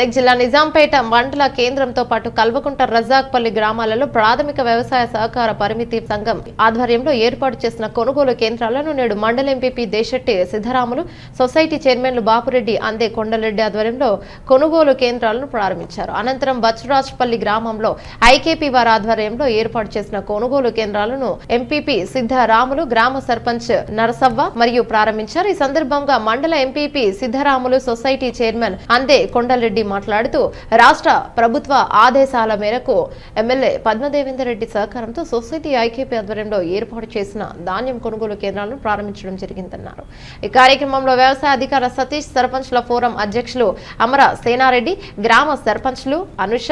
మెదక్ జిల్లా నిజాంపేట మండల కేంద్రంతో పాటు కల్వకుంట రజాక్పల్లి గ్రామాలలో ప్రాథమిక వ్యవసాయ సహకార పరిమితి సంఘం ఆధ్వర్యంలో ఏర్పాటు చేసిన కొనుగోలు కేంద్రాలను నేడు మండల ఎంపీపీ దేశెట్టి సిద్ధరాములు సొసైటీ చైర్మన్లు బాపురెడ్డి అందే కొండలరెడ్డి ఆధ్వర్యంలో కొనుగోలు కేంద్రాలను ప్రారంభించారు. అనంతరం బచ్చురాజ్పల్లి గ్రామంలో ఐకేపీ వారి ఆధ్వర్యంలో ఏర్పాటు చేసిన కొనుగోలు కేంద్రాలను ఎంపీపీ సిద్ధరాములు గ్రామ సర్పంచ్ నరసవ్వ మరియు ప్రారంభించారు. ఈ సందర్భంగా మండల ఎంపీపీ సిద్ధరాములు సొసైటీ చైర్మన్ అందే కొండలరెడ్డి మాట్లాడుతూ రాష్ట్ర ప్రభుత్వ ఆదేశాల మేరకు ఎమ్మెల్యే పద్మదేవేందర్ రెడ్డి సహకారంతో సొసైటీ ఐకేపీ ఆధ్వర్యంలో ఏర్పాటు చేసిన ధాన్యం కొనుగోలు కేంద్రాలను ప్రారంభించడం జరిగిందన్నారు. ఈ కార్యక్రమంలో వ్యవసాయ అధికార సతీష్ సర్పంచ్ల ఫోరం అధ్యక్షులు అమర సేనారెడ్డి గ్రామ సర్పంచ్లు అనుష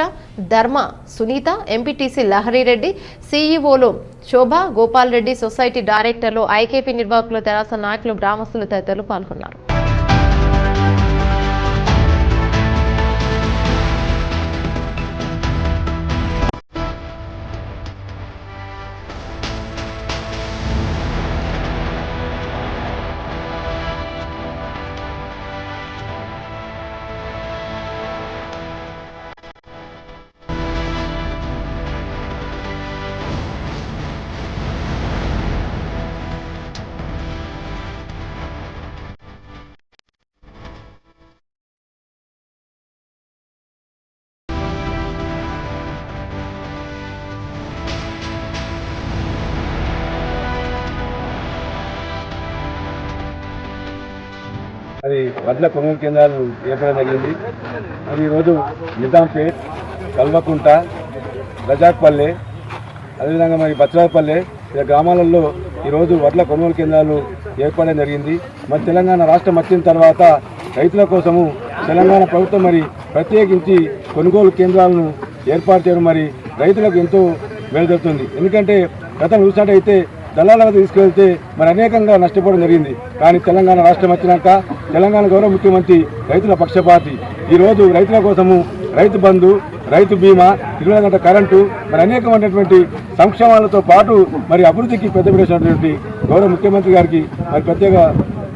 ధర్మ సునీత ఎంపీటీసీ లహరిరెడ్డి సీఈఓలు శోభ గోపాల్ రెడ్డి సొసైటీ డైరెక్టర్లు ఐకేపీ నిర్వాహకులు తెరాస నాయకులు గ్రామస్తులు తదితరులు పాల్గొన్నారు. అది వడ్ల కొనుగోలు కేంద్రాలు ఏర్పడడం జరిగింది. మరి ఈరోజు నిజాంపేట్ కల్వకుంట రజాక్పల్లె అదేవిధంగా మరి బచ్చరాపల్లె ఇలా గ్రామాలలో ఈరోజు వడ్ల కొనుగోలు కేంద్రాలు ఏర్పడడం జరిగింది. మరి తెలంగాణ రాష్ట్రం వచ్చిన తర్వాత రైతుల కోసము తెలంగాణ ప్రభుత్వం మరి ప్రత్యేకించి కొనుగోలు కేంద్రాలను ఏర్పాటు చేయడం మరి రైతులకు ఎంతో మేలు జరుగుతుంది. ఎందుకంటే గతం చూసినట్టయితే దళాలకు తీసుకెళ్తే మరి అనేకంగా నష్టపోవడం జరిగింది. కానీ తెలంగాణ రాష్ట్రం వచ్చినాక తెలంగాణ గౌరవ ముఖ్యమంత్రి రైతుల పక్షపాతి. ఈరోజు రైతుల కోసము రైతు బంధు రైతు బీమా ఇరవై గంట కరెంటు మరి అనేకమైనటువంటి సంక్షేమాలతో పాటు మరి అభివృద్ధికి పెద్ద గౌరవ ముఖ్యమంత్రి గారికి మరి ప్రత్యేక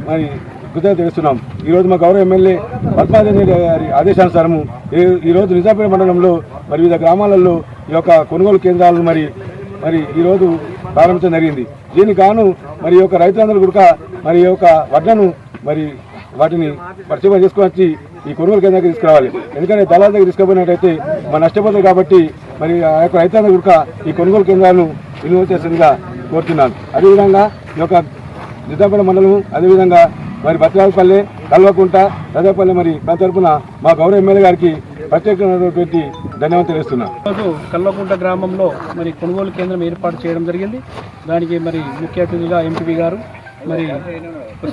మరి కృతజ్ఞత తెలుస్తున్నాం. ఈరోజు మా గౌరవ ఎమ్మెల్యే పద్మాదేవి గారి ఆదేశానుసారము ఈ- ఈరోజు నిజాపేట మండలంలో మరి వివిధ గ్రామాలలో ఈ యొక్క కొనుగోలు కేంద్రాలను మరి మరి ఈరోజు ప్రారంభించడం జరిగింది. దీనికి గాను మరి యొక్క రైతులందరూ కూడా మరి యొక్క వడ్లను మరి వాటిని పరిచయం చేసుకొని వచ్చి ఈ కొనుగోలు కేంద్రానికి తీసుకురావాలి. ఎందుకంటే దళాల దగ్గర తీసుకుపోయినట్టయితే మన నష్టపోతుంది కాబట్టి మరి ఆ యొక్క రైతులందరూ కూడా ఈ కొనుగోలు కేంద్రాలను వినియోగం చేసిందిగా కోరుతున్నాను. అదేవిధంగా ఈ యొక్క నిజాంపేట మండలం అదేవిధంగా మరి బత్రాలపల్లె కల్వకుంట రజాపల్లె మరి దాని తరపున మా గౌరవ ఎమ్మెల్యే గారికి ప్రత్యేకమైనటువంటి ధన్యవాదాలు తెలుస్తున్నాను ఈరోజు కల్వకుంట గ్రామంలో మరి కొనుగోలు కేంద్రం ఏర్పాటు చేయడం జరిగింది. దానికి మరి ముఖ్య అతిథిగా ఎంపీ గారు మరి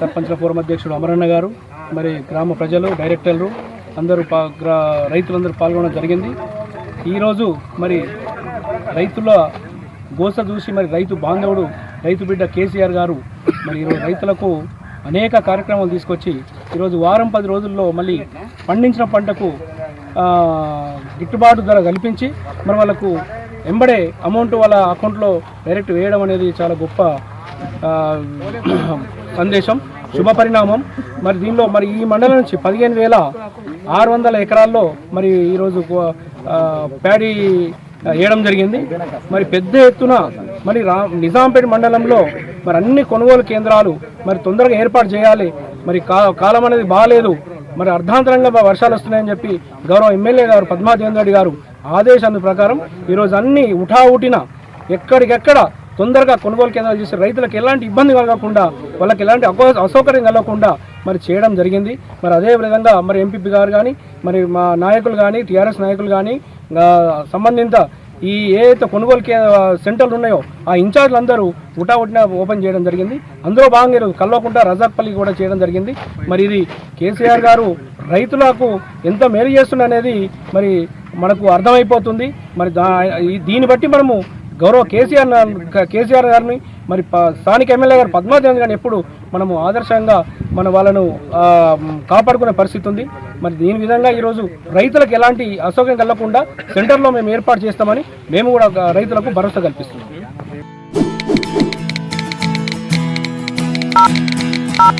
సర్పంచ్ల ఫోరం అధ్యక్షుడు అమరన్న గారు మరి గ్రామ ప్రజలు డైరెక్టర్లు అందరూ పా గ్రా రైతులందరూ పాల్గొనడం జరిగింది. ఈరోజు మరి రైతుల గోస చూసి మరి రైతు బాంధవుడు రైతు బిడ్డ కేసీఆర్ గారు మరి ఈరోజు రైతులకు అనేక కార్యక్రమాలు తీసుకొచ్చి ఈరోజు వారం పది రోజుల్లో మళ్ళీ పండించిన పంటకు గిట్టుబాటు ధర కల్పించి మరి వాళ్ళకు ఎంబడే అమౌంట్ వాళ్ళ అకౌంట్లో డైరెక్ట్ వేయడం అనేది చాలా గొప్ప సందేశం శుభ పరిణామం మరి దీనిలో మరి ఈ మండలం నుంచి పదిహేను వేల ఆరు వందల ఎకరాల్లో మరి ఈరోజు ప్యాడీ వేయడం జరిగింది. మరి పెద్ద ఎత్తున మరి రా నిజాంపేట మండలంలో మరి అన్ని కొనుగోలు కేంద్రాలు మరి తొందరగా ఏర్పాటు చేయాలి. మరి కా కాలం అనేది బాగాలేదు. మరి అర్ధాంతరంగా వర్షాలు వస్తున్నాయని చెప్పి గౌరవ ఎమ్మెల్యే గారు పద్మాదేవన్ రెడ్డి గారు ఆదేశాల ప్రకారం ఈరోజు అన్ని ఉఠావుటిన ఎక్కడికెక్కడ తొందరగా కొనుగోలు కేంద్రాలు చేసి రైతులకు ఎలాంటి ఇబ్బంది కలగకుండా వాళ్ళకి ఎలాంటి అసౌకర్యం కలగకుండా మరి చేయడం జరిగింది. మరి అదే విధంగా మరి ఎంపీపీ గారు కానీ మరి మా నాయకులు కానీ టీఆర్ఎస్ నాయకులు కానీ సంబంధిత ఈ ఏదైతే కొనుగోలు సెంటర్లు ఉన్నాయో ఆ ఇన్ఛార్జ్లు అందరూ ఉటావుటిన ఓపెన్ చేయడం జరిగింది. అందులో భాగంగా ఈరోజు కల్వకుంట రజాక్పల్లి కూడా చేయడం జరిగింది. మరి ఇది కేసీఆర్ గారు రైతులకు ఎంత మేలు చేస్తున్న అనేది మరి మనకు అర్థమైపోతుంది. మరి దా దీన్ని బట్టి మనము గౌరవ కేసీఆర్ కేసీఆర్ గారిని మరి స్థానిక ఎమ్మెల్యే గారు పద్మావతి గారిని ఎప్పుడు మనము ఆదర్శంగా మన వాళ్ళను కాపాడుకునే పరిస్థితి ఉంది. మరి దీని విధంగా ఈరోజు రైతులకు ఎలాంటి అసౌకర్యం కలగకుండా సెంటర్లో మేము ఏర్పాటు చేస్తామని మేము కూడా రైతులకు భరోసా కల్పిస్తున్నాం.